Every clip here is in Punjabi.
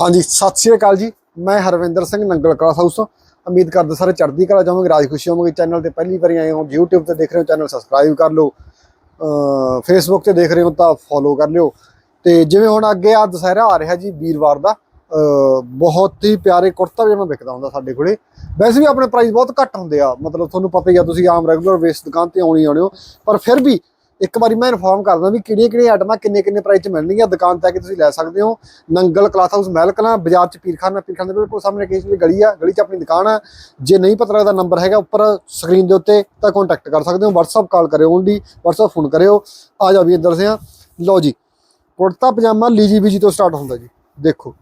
ਹਾਂਜੀ, ਸਤਿ ਸ਼੍ਰੀ ਅਕਾਲ ਜੀ। ਮੈਂ ਹਰਵਿੰਦਰ ਸਿੰਘ, ਨੰਗਲ ਕਲਾਸ ਹਾਊਸ ਤੋਂ। ਉਮੀਦ ਕਰਦੇ ਸਾਰੇ ਚੜ੍ਹਦੀ ਕਲਾ ਜਾਵਾਂਗੇ ਰਾਜ ਖੁਸ਼ੀ ਹੋਵਾਂਗੇ। ਚੈਨਲ ਤੇ ਪਹਿਲੀ ਵਾਰੀ ਆਏ ਹੋ, YouTube ਤੇ ਦੇਖ ਰਹੇ ਹੋ ਚੈਨਲ ਸਬਸਕ੍ਰਾਈਬ ਕਰ ਲਓ। ਅ Facebook ਤੇ ਦੇਖ ਰਹੇ ਹੋ ਤਾਂ ਫੋਲੋ ਕਰ ਲਿਓ। ਤੇ ਜਿਵੇਂ ਹੁਣ ਅੱਗੇ ਆ ਦੁਸਹਿਰਾ ਆ ਰਿਹਾ ਜੀ, ਵੀਰਵਾਰ ਦਾ ਬਹੁਤ ਹੀ ਪਿਆਰੇ ਕੁੜਤਾ ਪਜਾਮਾ ਵਿਕਦਾ ਹੁੰਦਾ ਸਾਡੇ ਕੋਲੇ। ਵੈਸੇ ਵੀ ਆਪਣੇ ਪ੍ਰਾਈਸ ਬਹੁਤ ਘੱਟ ਹੁੰਦੇ ਆ। ਮਤਲਬ ਤੁਹਾਨੂੰ ਪਤਾ ਹੀ ਆ, ਤੁਸੀਂ ਆਮ ਰੈਗੂਲਰ ਬੇਸ ਦੁਕਾਨ ਤੇ ਆਉਣੀ ਆਉਣੇ ਹੋ। ਪਰ ਫਿਰ ਵੀ ਇੱਕ ਵਾਰੀ ਮੈਂ ਇਨਫੋਰਮ ਕਰਦਾ ਵੀ ਕਿਹੜੀਆਂ ਕਿਹੜੀਆਂ ਆਈਟਮਾਂ ਕਿੰਨੇ ਕਿੰਨੇ ਪ੍ਰਾਈਸ 'ਚ ਮਿਲਣਗੀਆਂ, ਦੁਕਾਨ ਤੇ ਆ ਕੇ ਤੁਸੀਂ ਲੈ ਸਕਦੇ ਹੋ। ਨੰਗਲ, ਕਲਾਥ ਹਾਊਸ ਮਹਿਲਕਲਾਂ ਬਾਜ਼ਾਰ 'ਚ ਪੀਰਖਾਨਾ ਪੀਰਖਾਨੇ ਦੇ ਬਿਲਕੁਲ ਸਾਹਮਣੇ ਕੇਸ ਦੀ ਗਲੀ ਆ, ਗਲੀ 'ਚ ਆਪਣੀ ਦੁਕਾਨ ਆ। ਜੇ ਨਹੀਂ ਪਤਾ ਲੱਗਦਾ ਨੰਬਰ ਹੈਗਾ ਉੱਪਰ ਸਕਰੀਨ ਦੇ ਉੱਤੇ, ਤਾਂ ਕੰਟੈਕਟ ਕਰ ਸਕਦੇ ਹੋ। WhatsApp ਕਾਲ ਕਰਿਓ ਓਨਲੀ WhatsApp ਫੋਨ ਕਰਿਓ। ਆ ਜਾ ਵੀ ਇੱਧਰ ਸੇ ਲਓ ਜੀ, ਕੁੜਤਾ, ਪਜਾਮਾ, ਲੀਜੀ ਬੀਜੀ ਤੋਂ ਸਟਾਰਟ ਹੁੰਦਾ ਜੀ। ਦੇਖੋ,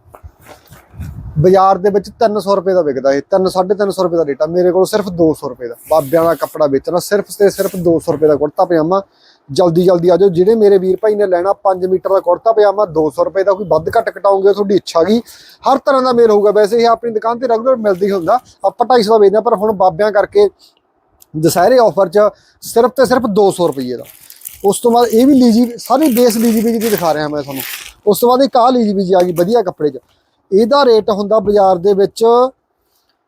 ਬਾਜ਼ਾਰ ਦੇ ਵਿੱਚ 300 ਰੁਪਏ ਦਾ ਵਿਕਦਾ ਇਹ। 3 350 ਰੁਪਏ ਦਾ ਰੇਟ ਆ ਮੇਰੇ ਕੋਲ ਸਿਰਫ 200 ਰੁਪਏ ਦਾ। ਬਾਬਿਆਂ ਦਾ ਕੱਪੜਾ ਵੇਚਣਾ, ਸਿਰਫ ਤੇ ਸਿਰਫ 200 ਰੁਪਏ ਦਾ ਕੁੜਤਾ, ਪਜਾਮਾ। ਜਲਦੀ ਜਲਦੀ ਆ ਜਾਓ। ਜਿਹੜੇ ਮੇਰੇ ਵੀਰ ਭਾਈ ਨੇ ਲੈਣਾ 5 ਮੀਟਰ ਦਾ ਕੁੜਤਾ ਪਜਾਮਾ 200 ਰੁਪਏ ਦਾ ਕੋਈ ਵੱਧ ਘੱਟ ਕਟਾਉਂਗੇ ਤੁਹਾਡੀ ਇੱਛਾ ਗਈ ਹਰ ਤਰ੍ਹਾਂ ਦਾ ਮੇਲ ਹੋਊਗਾ। ਵੈਸੇ ਇਹ ਆਪਣੀ ਦੁਕਾਨ ਤੇ ਰੈਗੂਲਰ ਮਿਲਦੀ ਹੀ ਹੁੰਦਾ। ਆਪਾਂ 250 ਦਾ ਵੇਚਦੇ ਹਾਂ, ਪਰ ਹੁਣ ਬਾਬਿਆਂ ਕਰਕੇ ਦੁਸਹਿਰੇ ਆਫਰ 'ਚ ਸਿਰਫ ਤੇ ਸਿਰਫ 200 ਰੁਪਏ ਦਾ। ਉਸ ਤੋਂ ਬਾਅਦ ਇਹ ਵੀ ਲੀਜੀ, ਸਾਰੀ ਬੇਸ ਲੀਜੀ ਬੀਜੀ ਦੀ ਦਿਖਾ ਰਿਹਾ ਮੈਂ ਤੁਹਾਨੂੰ। ਉਸ ਤੋਂ ਬਾਅਦ ਇੱਕ ਆਹ ਲੀਜੀ ਬੀਜੀ ਆ ਗਈ ਵਧੀਆ ਕੱਪੜੇ 'ਚ। ਇਹਦਾ ਰੇਟ ਹੁੰਦਾ ਬਾਜ਼ਾਰ ਦੇ ਵਿੱਚ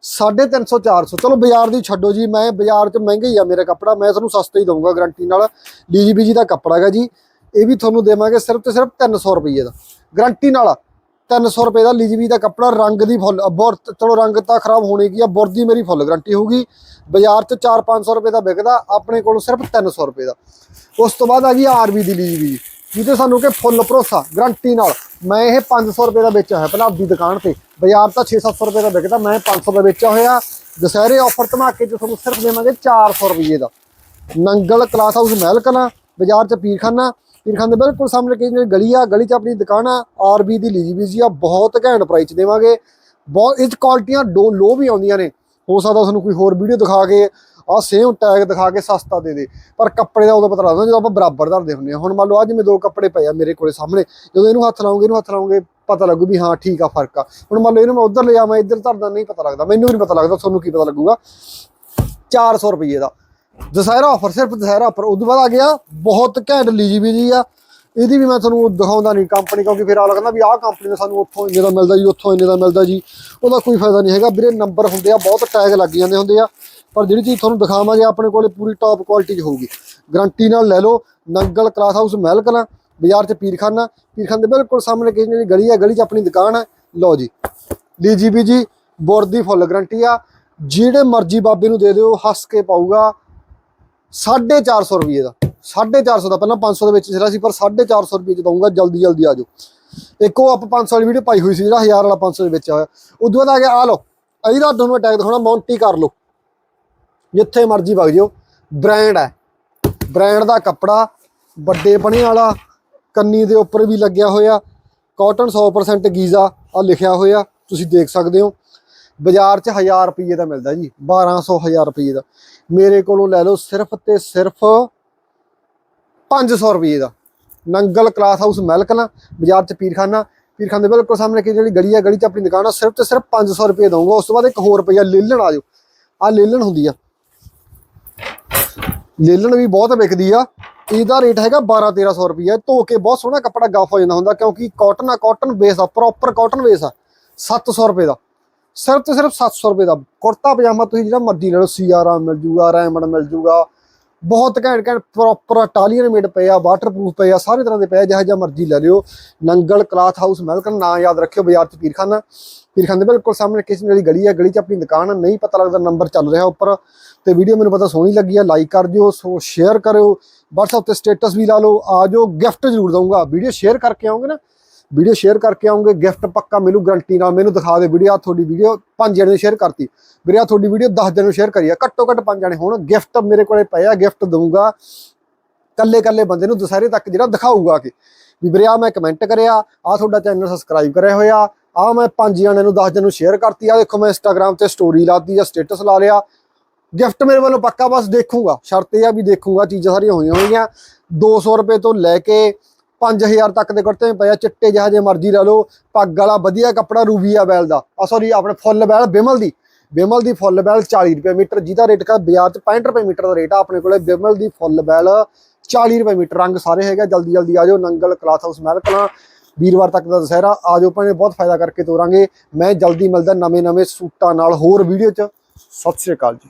350 400 ਚਲੋ ਬਾਜ਼ਾਰ ਦੀ ਛੱਡੋ ਜੀ, ਮੈਂ ਬਾਜ਼ਾਰ 'ਚ ਮਹਿੰਗਾ ਹੀ ਆ ਮੇਰਾ ਕੱਪੜਾ, ਮੈਂ ਤੁਹਾਨੂੰ ਸਸਤਾ ਹੀ ਦਊਂਗਾ ਗਾਰੰਟੀ ਨਾਲ। ਲੀਜੀ ਬੀਜੀ ਦਾ ਕੱਪੜਾ ਹੈਗਾ ਜੀ, ਇਹ ਵੀ ਤੁਹਾਨੂੰ ਦੇਵਾਂਗੇ ਸਿਰਫ ਤੇ ਸਿਰਫ 300 ਰੁਪਏ ਦਾ। ਗਾਰੰਟੀ ਨਾਲ 300 ਰੁਪਏ ਦਾ ਲੀਜੀਬੀ ਦਾ ਕੱਪੜਾ, ਰੰਗ ਦੀ ਫੁੱਲ, ਬੁਰ, ਚਲੋ ਰੰਗ ਤਾਂ ਖਰਾਬ ਹੋਣੀ ਕੀ ਆ ਬੁਰ ਦੀ ਮੇਰੀ ਫੁੱਲ ਗਾਰੰਟੀ ਹੋਊਗੀ। ਬਾਜ਼ਾਰ 'ਚ 4-500 ਰੁਪਏ ਦਾ ਵਿਕਦਾ, ਆਪਣੇ ਕੋਲ ਸਿਰਫ 300 ਰੁਪਏ ਦਾ। ਉਸ ਤੋਂ ਬਾਅਦ ਆ ਗਈ ਆਰਬੀ ਦੀ ਲੀਜੀਬੀ ਜਿਹਦੇ ਸਾਨੂੰ ਕਿ ਫੁੱਲ ਭਰੋਸਾ ਗਰੰਟੀ ਨਾਲ। ਮੈਂ ਇਹ 500 ਰੁਪਏ ਦਾ ਵੇਚਿਆ ਹੋਇਆ, ਪਹਿਲਾਂ ਆਪਦੀ ਦੁਕਾਨ ਤੇ। ਬਾਜ਼ਾਰ ਤਾਂ 6-700 ਰੁਪਏ ਦਾ ਵਿਕਦਾ, ਮੈਂ 500 ਦਾ ਵੇਚਿਆ ਹੋਇਆ। ਦੁਸਹਿਰੇ ਆਫਰ ਧਮਾਕੇ 'ਚ ਤੁਹਾਨੂੰ ਸਿਰਫ ਦੇਵਾਂਗੇ 400 ਰੁਪਏ ਦਾ। ਨੰਗਲ ਕਲਾਸ ਹਾਊਸ ਮਹਿਲ ਮਹਿਲਕਲਾਂ, ਬਾਜ਼ਾਰ 'ਚ ਪੀਰਖਾਨਾ। ਪੀਰਖਾਨੇ ਦੇ ਬਿਲਕੁਲ ਸਾਹਮਣੇ ਕਿ ਜਿਹੜੀ ਗਲੀ ਆ ਗਲੀ 'ਚ ਆਪਣੀ ਦੁਕਾਨ ਆ ਆਰਬੀ ਦੀ ਲੀਜੀ ਬੀਜੀ ਆ, ਬਹੁਤ ਘੈਂਟ ਪ੍ਰਾਈਸ 'ਚ ਦੇਵਾਂਗੇ। ਬਹੁਤ, ਇਹ 'ਚ ਕੁਆਲਿਟੀਆਂ ਡੋ ਲੋ ਵੀ ਆਉਂਦੀਆਂ ਨੇ। ਹੋ ਸਕਦਾ ਤੁਹਾਨੂੰ ਕੋਈ ਹੋਰ ਵੀਡੀਓ ਦਿਖਾ ਕੇ ਆਹ ਸੇਮ ਟੈਗ ਦਿਖਾ ਕੇ ਸਸਤਾ ਦੇ ਦੇ। ਪਰ ਕੱਪੜੇ ਦਾ ਉਦੋਂ ਪਤਾ ਲੱਗਦਾ ਜਦੋਂ ਆਪਾਂ ਬਰਾਬਰ ਧਰਦੇ ਹੁੰਦੇ ਆ ਹੁਣ ਮੰਨ ਲਓ ਅੱਜ ਜਿਵੇਂ ਦੋ ਕੱਪੜੇ ਪਏ ਆ ਮੇਰੇ ਕੋਲੇ ਸਾਹਮਣੇ, ਜਦੋਂ ਇਹਨੂੰ ਹੱਥ ਲਾਉਂਗੇ, ਇਹਨੂੰ ਹੱਥ ਲਾਉਂਗੇ, ਪਤਾ ਲੱਗੂ ਵੀ ਹਾਂ ਠੀਕ ਆ, ਫ਼ਰਕ ਆ। ਹੁਣ ਮੰਨ ਲਓ ਇਹਨੂੰ ਮੈਂ ਉਧਰ ਲਿਆ ਮੈਂ ਇੱਧਰ ਧਰਦਾ ਨਹੀਂ ਪਤਾ ਲੱਗਦਾ। ਮੈਨੂੰ ਵੀ ਨਹੀਂ ਪਤਾ ਲੱਗਦਾ ਤੁਹਾਨੂੰ ਕੀ ਪਤਾ ਲੱਗੂਗਾ। 400 ਰੁਪਏ ਦਾ। ਦਸਹਿਰਾ ਆਫਰ ਸਿਰਫ ਦਸਹਿਰਾ ਆਫਰ ਉਦੋਂ ਬਾਅਦ ਆ ਗਿਆ, ਬਹੁਤ ਘੈਂਟ ਲੀਜੀ ਵੀ ਜੀ ਆ। ਇਹਦੀ ਵੀ ਮੈਂ ਤੁਹਾਨੂੰ ਦਿਖਾਉਂਦਾ ਨਹੀਂ ਕੰਪਨੀ ਕਿਉਂਕਿ ਫਿਰ ਆ ਲੱਗਦਾ ਵੀ ਆਹ ਕੰਪਨੀ ਦਾ ਸਾਨੂੰ ਉੱਥੋਂ ਇੰਨੇ ਦਾ ਮਿਲਦਾ ਜੀ, ਉੱਥੋਂ ਇੰਨੇ ਦਾ ਮਿਲਦਾ ਜੀ। ਉਹਦਾ ਕੋਈ ਫਾਇਦਾ ਨਹੀਂ ਹੈਗਾ। ਵੀਰੇ ਨੰਬਰ ਹੁੰਦੇ ਆ, ਬਹੁਤ ਟੈਗ ਲੱਗ ਜਾਂਦੇ ਹੁੰਦੇ ਆ। ਪਰ ਜਿਹੜੀ ਚੀਜ਼ ਤੁਹਾਨੂੰ ਦਿਖਾਵਾਂਗੇ ਆਪਣੇ ਕੋਲੇ ਪੂਰੀ ਟੌਪ ਕੁਆਲਿਟੀ 'ਚ ਹੋਊਗੀ। ਗਰੰਟੀ ਨਾਲ ਲੈ ਲਓ, ਨੰਗਲ ਕਲਾਸ ਹਾਊਸ ਮਹਿਲ ਮਹਿਲਕਲਾਂ ਬਾਜ਼ਾਰ 'ਚ ਪੀਰਖਾਨਾ। ਪੀਰਖਾਨ ਦੇ ਬਿਲਕੁਲ ਸਾਹਮਣੇ ਕਿਸੇ ਜਿਹੜੀ ਗਲੀ ਹੈ, ਗਲੀ 'ਚ ਆਪਣੀ ਦੁਕਾਨ ਹੈ। ਲਓ ਜੀ। ਡੀਜੀਬੀ ਜੀ ਬੋਰਡ ਦੀ ਫੁੱਲ ਗਰੰਟੀ ਆ। ਜਿਹੜੇ ਮਰਜ਼ੀ ਬਾਬੇ ਨੂੰ ਦੇ ਦਿਓ, ਹੱਸ ਕੇ ਪਾਊਗਾ। 450 ਰੁਪਏ ਦਾ। 450 ਦਾ। ਪਹਿਲਾਂ 500 ਦੇ ਵਿੱਚ ਸੀਗਾ ਸੀ, ਪਰ 450 ਰੁਪਏ ਚ ਦਊਂਗਾ। ਜਲਦੀ ਜਲਦੀ ਆ ਜਾਓ। ਇੱਕ ਉਹ ਆਪਾਂ 500 ਵਾਲੀ ਵੀਡੀਓ ਪਾਈ ਹੋਈ ਸੀ ਜਿਹੜਾ 1000 ਵਾਲਾ 500 ਦੇ ਵਿੱਚ ਆਇਆ। ਉਦੋਂ ਬਾਅਦ ਆ ਗਿਆ ਆ ਲਓ। ਇਹਦਾ ਤੁਹਾਨੂੰ ਅਟੈਕ ਦਿਖਾਉਣਾ ਮੌਂਟੀ ਕਰ ਲਓ ਜਿੱਥੇ ਮਰਜ਼ੀ ਵਗ ਜਿਓ। ਬ੍ਰਾਂਡ ਹੈ। ਬ੍ਰਾਂਡ ਦਾ ਕੱਪੜਾ ਵੱਡੇ ਬਣੇ ਵਾਲਾ, ਕੰਨੀ ਦੇ ਉੱਪਰ ਵੀ ਲੱਗਿਆ ਹੋਇਆ। ਕਾਟਨ 100% ਗੀਜ਼ਾ ਆ ਲਿਖਿਆ ਹੋਇਆ। ਤੁਸੀਂ ਦੇਖ ਸਕਦੇ ਹੋ। ਬਾਜ਼ਾਰ 'ਚ 1000 ਰੁਪਏ ਦਾ ਮਿਲਦਾ ਜੀ। 1200 1000 ਰੁਪਏ ਦਾ। ਮੇਰੇ ਕੋਲੋਂ ਲੈ ਲਓ ਸਿਰਫ ਤੇ ਸਿਰਫ 500 ਰੁਪਏ ਦਾ। ਨੰਗਲ ਕਲਾਸ ਹਾਊਸ ਮਹਿਲਕਲਾਂ ਬਾਜ਼ਾਰ 'ਚ ਪੀਰਖਾਨਾ। ਪੀਰਖਾਨੇ ਦੇ ਬਿਲਕੁਲ ਸਾਹਮਣੇ ਕਿ ਜਿਹੜੀ ਗਲੀ ਆ ਗਲੀ 'ਚ ਆਪਣੀ ਦੁਕਾਨ ਆ, ਸਿਰਫ ਤੇ ਸਿਰਫ 500 ਰੁਪਏ ਦਊਂਗਾ। ਉਸ ਤੋਂ ਬਾਅਦ ਇੱਕ ਹੋਰ ਰੁਪਈਆ ਲੇਲਣ ਆ ਜਾਓ। ਆ ਲੇਲਣ ਹੁੰਦੀ ਆ। ਲੇਲਣ ਵੀ ਬਹੁਤ ਵਿਕਦੀ ਆ। ਇਹਦਾ ਰੇਟ ਹੈਗਾ 12 1300 ਰੁਪਏ ਧੋ ਕੇ ਬਹੁਤ ਸੋਹਣਾ ਕੱਪੜਾ ਗਾਫ ਹੋ ਜਾਂਦਾ ਹੁੰਦਾ ਕਿਉਂਕਿ ਕਾਟਨ ਆ ਕਾਟਨ ਬੇਸ ਆ ਪ੍ਰੋਪਰ ਕਾਟਨ ਬੇਸ ਆ। 700 ਰੁਪਏ ਦਾ। ਸਿਰਫ ਤੇ ਸਿਰਫ 700 ਰੁਪਏ ਦਾ ਕੁੜਤਾ ਪਜਾਮਾ ਤੁਸੀਂ ਜਿਹੜਾ ਮਰਜ਼ੀ ਲੈ ਲਓ ਸੀਆਰਾ ਮਿਲ ਜੂਗਾ ਰੈਮਡ ਮਿਲ ਜੂਗਾ ਬਹੁਤ ਘੈਂਟ ਘੈਂਟ ਪ੍ਰੋਪਰ ਇਟਾਲੀਅਨ ਮੇਡ ਪਏ ਆ ਵਾਟਰਪ੍ਰੂਫ ਪਏ ਆ, ਸਾਰੇ ਤਰ੍ਹਾਂ ਦੇ ਪਏ ਆ, ਜਿਹੋ ਜਿਹਾ ਮਰਜ਼ੀ ਲੈ ਲਿਓ। ਨੰਗਲ ਕਲਾਥ ਹਾਊਸ ਮੈਲਕਨ ਨਾਂ ਯਾਦ ਰੱਖਿਓ ਬਾਜ਼ਾਰ 'ਚ ਪੀਰਖਾਨਾ। ਪੀਰਖਾਨੇ ਦੇ ਬਿਲਕੁਲ ਸਾਹਮਣੇ ਕਿਸੇ ਵਾਲੀ ਗਲੀ ਆ, ਗਲੀ 'ਚ ਆਪਣੀ ਦੁਕਾਨ ਆ, ਨਹੀਂ ਪਤਾ ਲੱਗਦਾ ਨੰਬਰ ਚੱਲ ਰਿਹਾ ਉੱਪਰ। ਤੇ ਵੀਡੀਓ ਮੈਨੂੰ ਪਤਾ ਸੋਹਣੀ ਲੱਗੀ ਆ ਲਾਈਕ ਕਰ ਦਿਓ, ਸੋ ਸ਼ੇਅਰ ਕਰਿਓ। WhatsApp ਤੇ ਸਟੇਟਸ ਵੀ ਲਾ ਲਓ, ਆ ਜਾਓ ਗਿਫਟ ਜ਼ਰੂਰ ਦਊਂਗਾ। ਵੀਡੀਓ ਸ਼ੇਅਰ ਕਰਕੇ ਆਉਂਗੇ ਨਾ ਵੀਡੀਓ ਸ਼ੇਅਰ ਕਰਕੇ ਆਉਂਗੇ, ਗਿਫਟ ਪੱਕਾ ਮਿਲੂ ਗਰੰਟੀ ਨਾਲ ਮੈਨੂੰ ਦਿਖਾ ਦੇ ਵੀਡੀਓ ਆ ਤੁਹਾਡੀ ਵੀਡੀਓ ਪੰਜ ਜਣੇ ਨੂੰ ਸ਼ੇਅਰ ਕਰਤੀ। ਵੀਰੇ ਆ ਤੁਹਾਡੀ ਵੀਡੀਓ 10 ਜਣੇ ਸ਼ੇਅਰ ਕਰੀ ਆ, ਘੱਟੋ ਘੱਟ ਪੰਜ ਜਣੇ ਹੋਣ ਗਿਫਟ ਮੇਰੇ ਕੋਲੇ ਪਏ ਆ ਗਿਫਟ ਦਊਂਗਾ। ਕੱਲੇ ਕੱਲੇ ਬੰਦੇ ਨੂੰ ਦੁਸਹਿਰੇ ਤੱਕ ਜਿਹੜਾ ਦਿਖਾਊਗਾ ਕਿ। ਵੀ ਵੀਰੇ ਆ ਮੈਂ ਕਮੈਂਟ ਕਰਿਆ ਆ ਤੁਹਾਡਾ ਚੈਨਲ ਸਬਸਕ੍ਰਾਈਬ ਕਰਿਆ ਹੋਇਆ ਆ ਮੈਂ ਪੰਜ ਜਣਿਆਂ ਨੂੰ 10 ਜਣੇ ਨੂੰ ਸ਼ੇਅਰ ਕਰਤੀ ਆ। ਦੇਖੋ, ਮੈਂ ਇੰਸਟਾਗ੍ਰam ਤੇ ਸਟੋਰੀ ਲਾਤੀ ਜਾਂ ਸਟੇਟਸ ਲਾ ਲਿਆ। ਗਿਫਟ ਮੇਰੇ ਵੱਲੋਂ ਪੱਕਾ, ਬਸ ਦੇਖੂਗਾ। ਸ਼ਰਤ ਇਹ ਆ ਵੀ ਦੇਖੂਗਾ, ਚੀਜ਼ਾਂ ਸਾਰੀਆਂ ਹੋਈਆਂ ਹੋਈਆਂ। 200 ਰੁਪਏ ਤੋਂ ਲੈ ਕੇ 5000 ਤੱਕ ਦੇ ਕੁੜਤੇ ਪਏ ਆ, ਚਿੱਟੇ ਜਿਹੇ ਜੇ ਮਰਜ਼ੀ ਲੈ ਲਓ, ਪੱਗ ਵਾਲਾ ਵਧੀਆ ਕੱਪੜਾ ਰੂਬੀਆ ਬੈਲ ਦਾ। ਆ ਸੌਰੀ ਆਪਣੇ ਫੁੱਲ ਬੈਲ, ਬਿਮਲ ਦੀ। ਬਿਮਲ ਦੀ ਫੁੱਲ ਬੈਲ 40 ਰੁਪਏ ਮੀਟਰ, ਜਿਹਦਾ ਰੇਟ ਕਾ ਬਾਜ਼ਾਰ 'ਚ 65 ਰੁਪਏ ਮੀਟਰ ਦਾ ਰੇਟ ਆ, ਆਪਣੇ ਕੋਲੇ ਬਿਮਲ ਦੀ ਫੁੱਲ ਬੈਲ 40 ਰੁਪਏ ਮੀਟਰ, ਰੰਗ ਸਾਰੇ ਹੈਗਾ ਜਲਦੀ ਜਲਦੀ ਆ ਜਾਓ, ਨੰਗਲ, ਕਲਾਥ ਹਾਊਸ, ਮਹਿਲ ਕਲਾਂ, ਵੀਰਵਾਰ ਤੱਕ ਦਾ ਦੁਸਹਿਰਾ, ਆ ਜਾਓ ਭਾਵੇਂ ਬਹੁਤ ਫਾਇਦਾ ਕਰਕੇ ਤੋਰਾਂਗੇ। ਮੈਂ ਜਲਦੀ ਮਿਲਦਾ ਨਵੇਂ ਨਵੇਂ ਸੂਟਾਂ ਨਾਲ ਹੋਰ ਵੀਡੀਓ 'ਚ। ਸਤਿ ਸ਼੍ਰੀ ਅਕਾਲ ਜੀ।